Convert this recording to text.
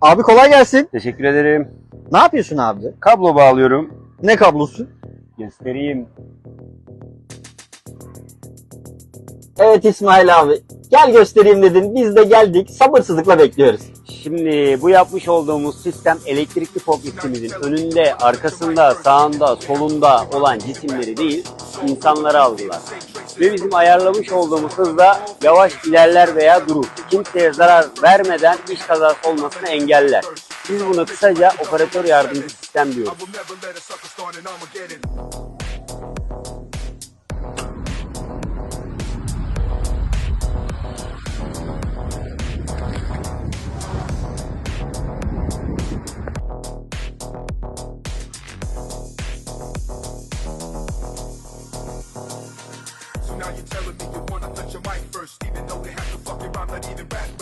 Abi kolay gelsin. Teşekkür ederim. Ne yapıyorsun abi? Kablo bağlıyorum. Ne kablosu? Göstereyim. Evet İsmail abi. Gel göstereyim dedin. Biz de geldik. Sabırsızlıkla bekliyoruz. Şimdi bu yapmış olduğumuz sistem elektrikli forkliftimizin önünde, arkasında, sağında, solunda olan cisimleri değil, insanları algılar. Ve bizim ayarlamış olduğumuz hızla yavaş ilerler veya durur. Kimseye zarar vermeden iş kazası olmasını engeller. Biz buna kısaca operatör yardımcı sistem diyoruz. now you're telling me you wanna touch your mic first Even though they have to fucking rhyme, not even rap